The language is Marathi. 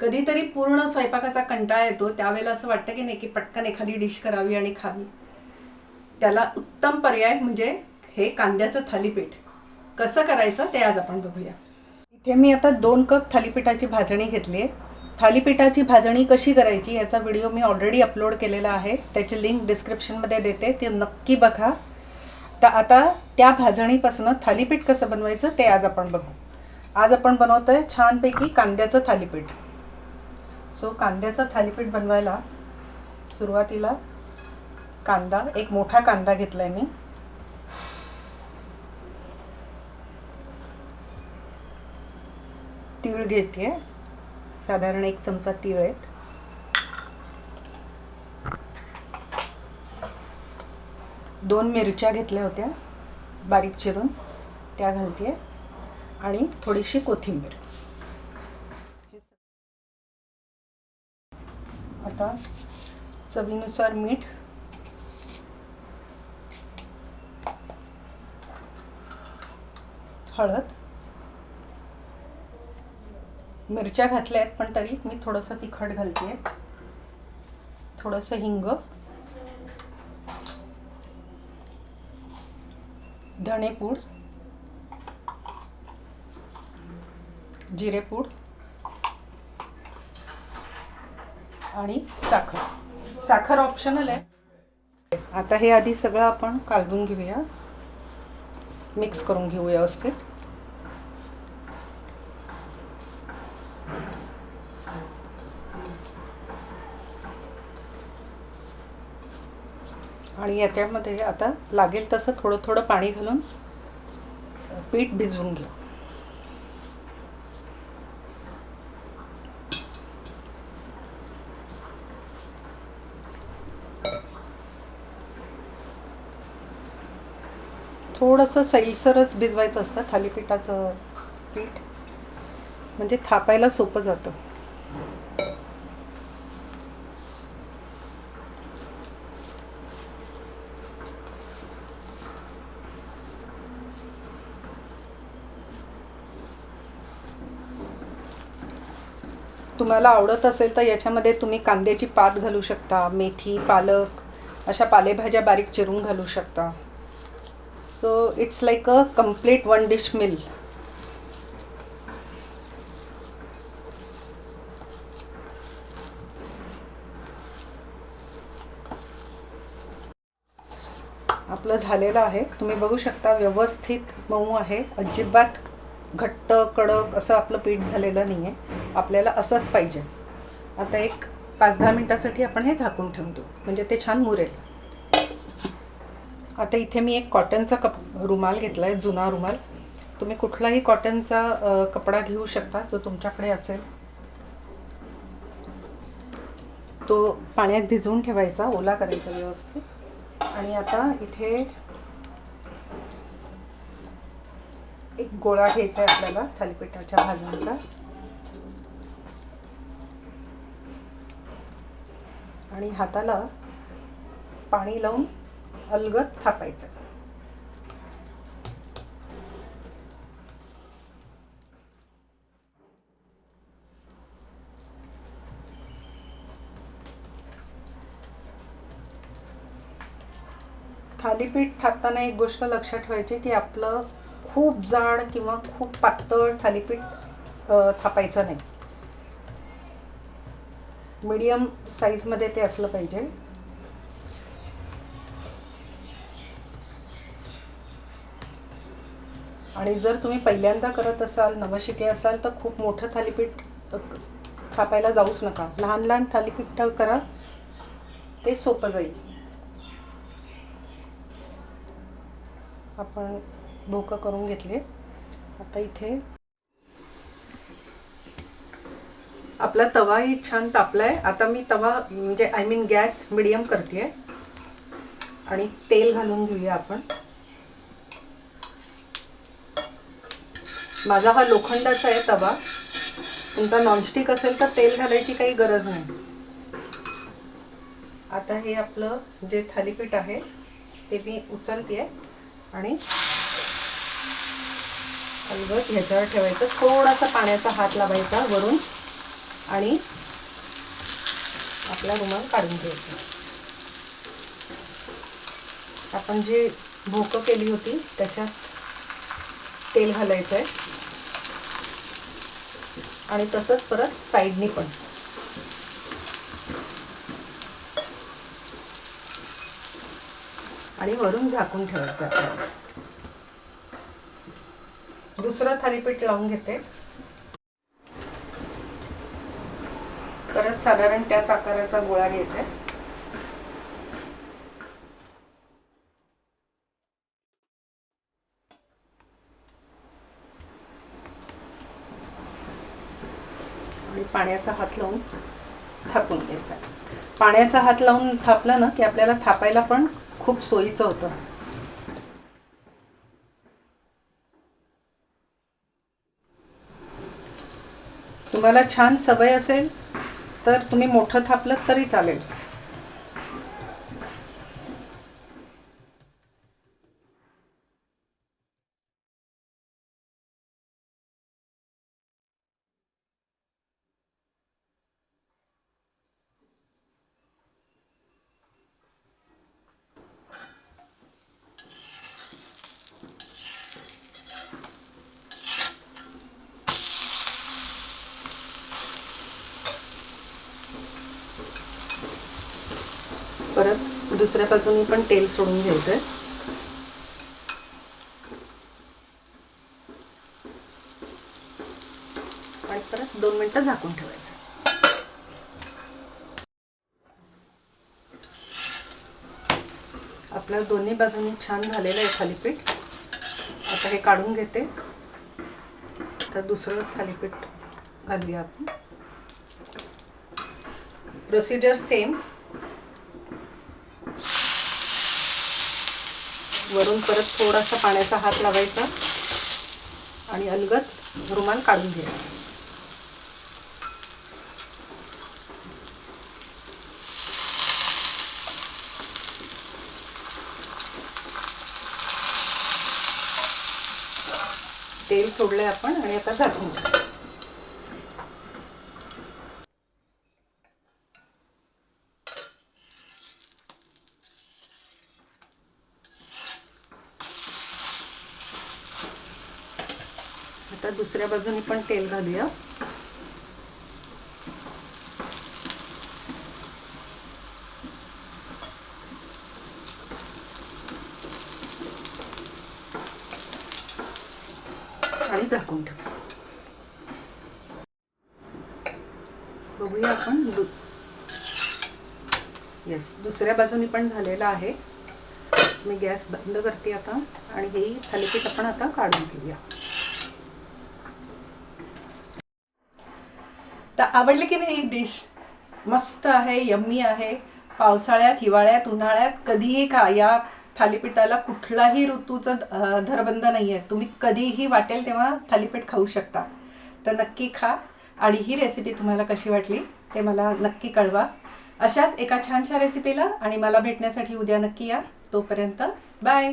कधीतरी पूर्ण स्वयंपाकाचा कंटाळा येतो त्यावेळेला असं वाटतं की नाही की पटकन एखादी डिश करावी आणि खावी. त्याला उत्तम पर्याय म्हणजे हे कांद्याचं थालीपीठ. कसं करायचं ते आज आपण बघूया. इथे मी आता दोन कप थालीपीठाची भाजणी घेतली आहे. थालीपीठाची भाजणी कशी करायची याचा व्हिडिओ मी ऑलरेडी अपलोड केलेला आहे. त्याची लिंक डिस्क्रिप्शनमध्ये देते ते नक्की बघा. तर आता त्या भाजणीपासून थालीपीठ कसं बनवायचं ते आज आपण बघू. आज आपण बनवतो आहे छानपैकी कांद्याचं थालीपीठ. सो कांद्याचं थालीपीठ बनवायला सुरुवातीला कांदा एक मोठा कांदा घेतला आहे मी. तीळ घेते. साधारण एक चमचा तीळ आहेत. दोन मिरच्या घेतल्या होत्या बारीक चिरून. त्या घालते. आणि थोडीशी कोथिंबीर. आता चवीनुसार मीठ. हळद. मिरच्या घातल्या आहेत पण तरी मी थोडंसं तिखट घालते थोडंसं हिंग. धणेपूड. जिरेपूड. आणि साखर. साखर ऑप्शनल आहे. आता हे आधी सगळं आपण कालवून घेऊया. मिक्स करून घेऊ व्यवस्थित. आणि याच्यामध्ये आता लागेल तसं थोडं थोडं पाणी घालून पीठ भिजवून घेऊ. थोडंसं सैलसरच भिजवायचं असतं थालीपीठाचं पीठ. म्हणजे थापायला सोपं जातं. तुम्हाला आवडत असेल तर याच्यामध्ये तुम्ही कांद्याची पात घालू शकता मेथी पालक अशा पालेभाज्या बारीक चिरून घालू शकता. So it's like a complete one dish meal आपलं झालेलं आहे. तुम्ही बघू शकता व्यवस्थित मऊ आहे. अजिबात घट्ट कडक असं आपलं पीठ झालेलं नाही आहे आपल्याला असंच पाहिजे. आता एक पाच दहा मिनटासाठी आपण हे झाकून ठेवतो. म्हणजे ते छान मुरेल. आता इथे मी एक कॉटनचा कप रुमाल घेतला आहे जुना रुमाल. तुम्ही कुठलाही कॉटनचा कपडा घेऊ शकता जो तुमच्याकडे असेल. तो पाण्यात भिजवून ठेवायचा ओला करायचा व्यवस्थित. आणि आता इथे एक गोळा घ्यायचा आहे आपल्याला थालीपीठाच्या भाज्यांचा आणि हाताला पाणी लावून अलगद थापायचं. थालीपीठ थापताना एक गोष्ट लक्षात ठेवायची की आपलं खूप जाड किंवा खूप पातळ थालीपीठ थापायचं नाही. मीडियम साईजमध्ये ते असलं पाहिजे. आणि जर तुम्ही पहिल्यांदा करत असाल नवशिके असाल तर खूप मोठं थालीपीठ थापायला जाऊच नका. लहान लहान थालीपीठ करा ते सोपं जाईल. आपण भोकं करून घेतले. आता इथे आपला तवाही छान तापलाय. आता मी तवा म्हणजे आय मीन गॅस मिडियम करते आणि तेल घालून घेऊया आपण. माझा हा लोखंडाचा आहे तवा. तुमचा नॉनस्टिक असेल तर तेल घालायची काही गरज नाही. आता हे आपलं जे थालीपीठ आहे ते मी उचलते आणि अलगद ह्याच्यावर ठेवायचं. थोडासा पाण्याचा हात लावायचा वरून आणि आपला रुमाल काढून घ्यायचा. आपण जी भोकं केली होती त्याच्यात तेल घालायचं आहे आणि तसंच परत साईडनी पण. आणि वरून झाकून ठेवायचं आपल्याला. दुसरं थालीपीठ लावून घेते. परत साधारण त्याच आकाराचा गोळा घेते आणि पाण्याचा हात लावून थापून घ्यायचा पाण्याचा हात लावून थापलं ना की आपल्याला थापायला पण खूप सोयीचं होतं. तुम्हाला छान सवय असेल तर तुम्ही मोठं थापलं तरी चालेल. परत दुसऱ्या बाजूनी पण तेल सोडून घ्यायचं आहे आणि परत दोन मिनटं झाकून ठेवायचं. आपलं दोन्ही बाजूनी छान झालेलं आहे थालीपीठ. आता हे काढून घेते. तर दुसरं थालीपीठ घालूया आपण. प्रोसिजर सेम वरून परत थोडासा पाण्याचा हात लावायचा. आणि अलगत रुमाल काढून घ्यायचा. तेल सोडलंय आपण आणि आता झाकून आता दुसऱ्या बाजूनी पण तेल घालूया. आणि झाकून ठेवू. बघूया आपण येस दुसऱ्या बाजूनी पण झालेलं आहे. मी गॅस बंद करते आता आणि हे थालीपीठ आपण आता काढून घेऊया. तर आवडली की नाही ही डिश? मस्त आहे यम्मी आहे. पावसाळ्यात हिवाळ्यात उन्हाळ्यात कधीही खा. या थालीपीठाला कुठलाही ऋतूचं धरबंद धरबंध नाही आहे तुम्ही कधीही वाटेल तेव्हा थालीपीठ खाऊ शकता. तर नक्की खा. आणि ही रेसिपी तुम्हाला कशी वाटली ते मला नक्की कळवा. अशाच एका छानशा रेसिपीला आणि मला भेटण्यासाठी उद्या नक्की या. तोपर्यंत बाय